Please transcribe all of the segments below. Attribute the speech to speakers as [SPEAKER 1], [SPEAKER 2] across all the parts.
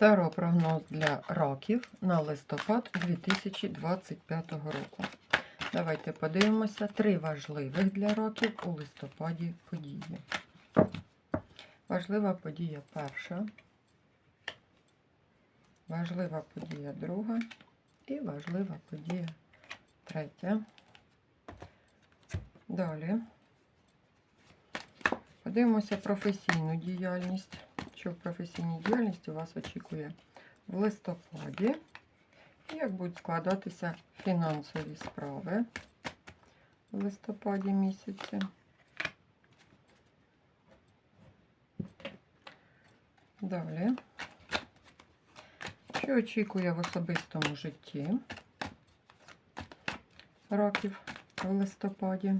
[SPEAKER 1] Таро прогноз для раків на листопад 2025 року. Давайте подивимося три важливих для років у листопаді події. Важлива подія перша, важлива подія друга і важлива подія третя. Далі подивимося професійну діяльність. Що в професійній діяльності вас очікує в листопаді. Як будуть складатися фінансові справи в листопаді місяці. Далі. Що очікує в особистому житті років в листопаді?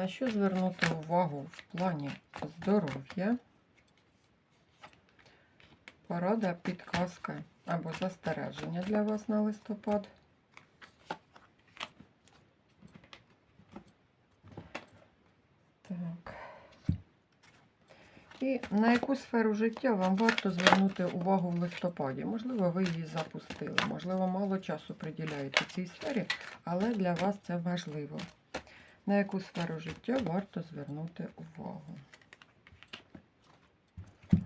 [SPEAKER 1] На що звернути увагу в плані здоров'я? Порада, підказка або застереження для вас на листопад. Так. І на яку сферу життя вам варто звернути увагу в листопаді? Можливо, ви її запустили, можливо, мало часу приділяєте цій сфері, але для вас це важливо. На яку сферу життя варто звернути увагу?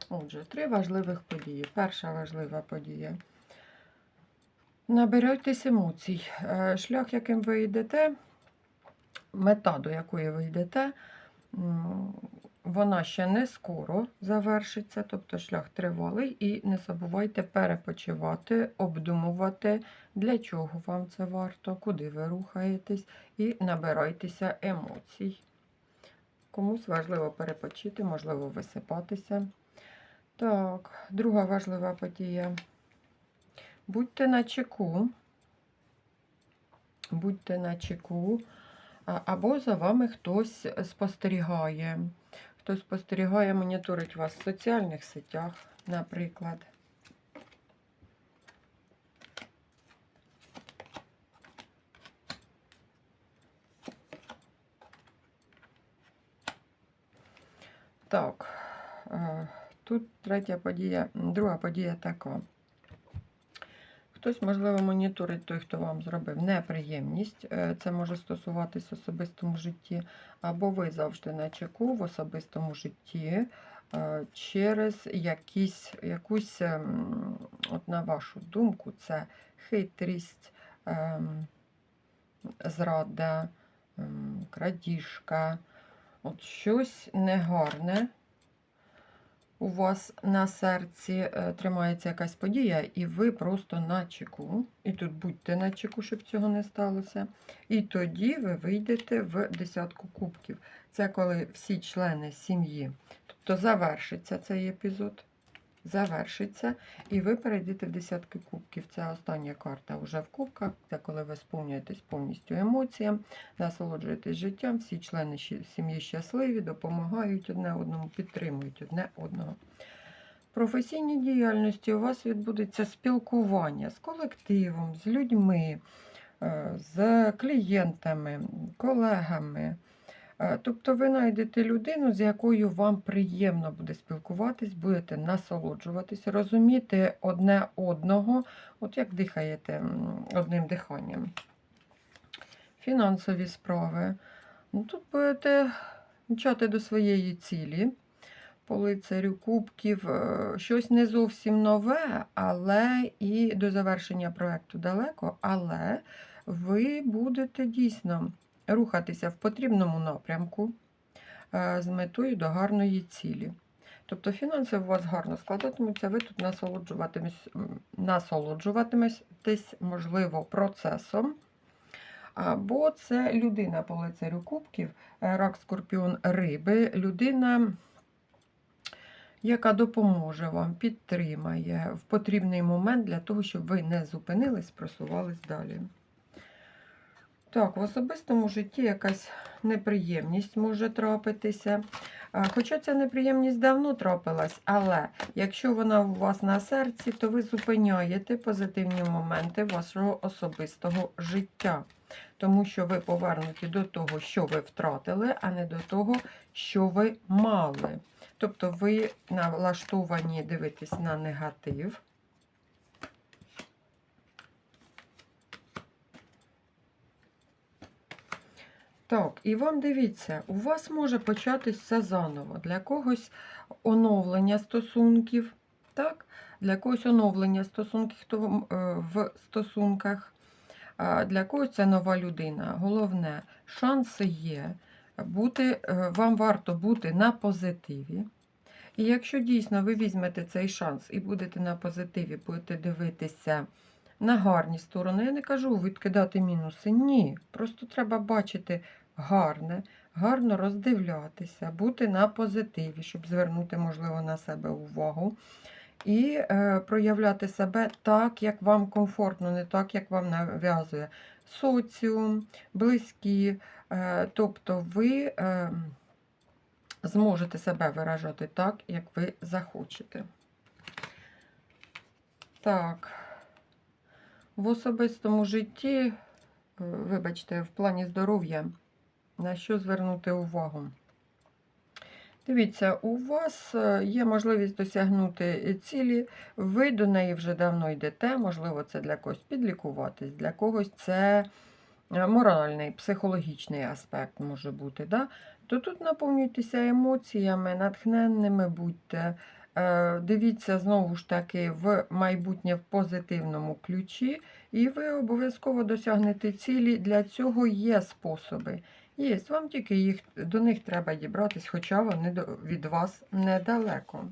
[SPEAKER 1] Отже, три важливих події. Перша важлива подія. Набирайтесь емоцій. Е, Шлях, яким ви йдете, мета, до якої ви йдете, вона ще не скоро завершиться, тобто шлях тривалий, і не забувайте перепочивати, обдумувати, для чого вам це варто, куди ви рухаєтесь, і набирайтеся емоцій. Комусь важливо перепочити, можливо, висипатися. Так, друга важлива подія. Будьте на чеку. Будьте на чеку. Або за вами хтось спостерігає. Хтось спостерігає, моніторить вас в соціальних сетях, наприклад. Так, е, тут третя подія, друга подія така. Хтось, можливо, моніторить той, хто вам зробив неприємність. Е, Це може стосуватись особистому житті, або ви завжди на чеку в особистому житті е, через якісь, якусь, ем, от на вашу думку, це хитрість, ем, зрада, ем, крадіжка, от щось негарне у вас на серці е, тримається якась подія, і ви просто на чеку. І тут будьте на чеку, щоб цього не сталося. І тоді ви вийдете в десятку кубків. Це коли всі члени сім'ї, тобто завершиться цей епізод. Завершиться, і ви перейдете в десятки кубків. Це остання карта вже в кубках. Це коли ви сповнюєтесь повністю емоціям, насолоджуєтесь життям, всі члени сім'ї щасливі, допомагають одне одному, підтримують одне одного. В професійній діяльності у вас відбудеться спілкування з колективом, з людьми, е, з клієнтами, колегами. Е, Тобто ви знайдете людину, з якою вам приємно буде спілкуватись, будете насолоджуватись, розуміти одне одного, от як дихаєте одним диханням. Фінансові справи. Ну, Тут будете мчати до своєї цілі. По лицарю кубків е, щось не зовсім нове, але і до завершення проєкту далеко, але ви будете дійсно рухатися в потрібному напрямку е, з метою до гарної цілі. Тобто фінанси у вас гарно складатимуться, ви тут насолоджуватимесь, насолоджуватиметесь, можливо, процесом. Або це людина по лицарю кубків, е, рак, скорпіон, риби, людина, яка допоможе вам, підтримає в потрібний момент для того, щоб ви не зупинились, просувались далі. Так, в особистому житті якась неприємність може трапитися. Хоча ця неприємність давно трапилась, але якщо вона у вас на серці, то ви зупиняєте позитивні моменти вашого особистого життя. Тому що ви повернуті до того, що ви втратили, а не до того, що ви мали. Тобто ви налаштовані дивитись на негатив. Так, і вам дивіться, у вас може початись все заново. Для когось оновлення стосунків, так? Для когось оновлення стосунків, хто в- е, стосунках, для когось це нова людина. Головне, шанси є. Бути, е, вам варто бути на позитиві. І якщо дійсно ви візьмете цей шанс і будете на позитиві, будете дивитися на гарні сторони, я не кажу відкидати мінуси. Ні. Просто треба бачити гарне, гарно роздивлятися, бути на позитиві, щоб звернути, можливо, на себе увагу. І е, проявляти себе так, як вам комфортно, не так, як вам нав'язує соціум, близькі. Е, тобто ви е, зможете себе виражати так, як ви захочете. Так. В особистому житті, е, вибачте, в плані здоров'я, на що звернути увагу? Дивіться, у вас е, є можливість досягнути цілі, ви до неї вже давно йдете, можливо, це для когось підлікуватись, для когось це е, моральний, психологічний аспект може бути. Да? То тут наповнюйтеся емоціями, натхненними будьте. Е, Дивіться знову ж таки в майбутнє в позитивному ключі, і ви обов'язково досягнете цілі. Для цього є способи. Є, вам тільки їх, до них треба дібратись, хоча вони від вас недалеко.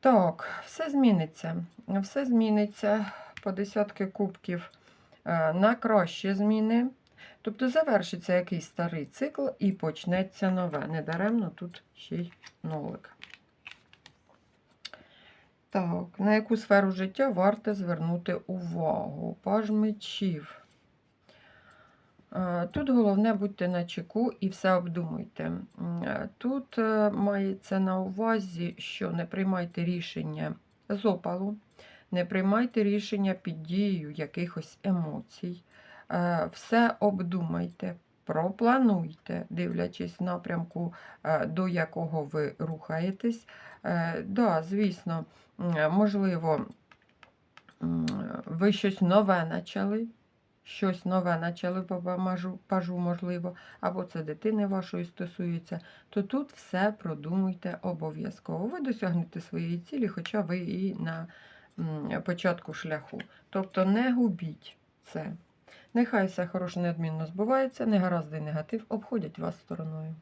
[SPEAKER 1] Так, все зміниться. Все зміниться по десятки кубків е, на краще зміни. Тобто завершиться якийсь старий цикл і почнеться нове. Недаремно тут ще й нолик. Так, на яку сферу життя варто звернути увагу? Паж мечів. Е, Тут головне будьте на чеку і все обдумуйте. Е, Тут е, мається на увазі, що не приймайте рішення з опалу, не приймайте рішення під дією якихось емоцій. Все обдумайте, проплануйте, дивлячись в напрямку, до якого ви рухаєтесь. Да, звісно, можливо, ви щось нове почали щось нове почали по пажу, можливо, або це дитини вашої стосується, то тут все продумуйте обов'язково. Ви досягнете своєї цілі, хоча ви і на початку шляху. Тобто не губіть це. Нехай все хороше неодмінно збувається, негаразди негатив обходять вас стороною.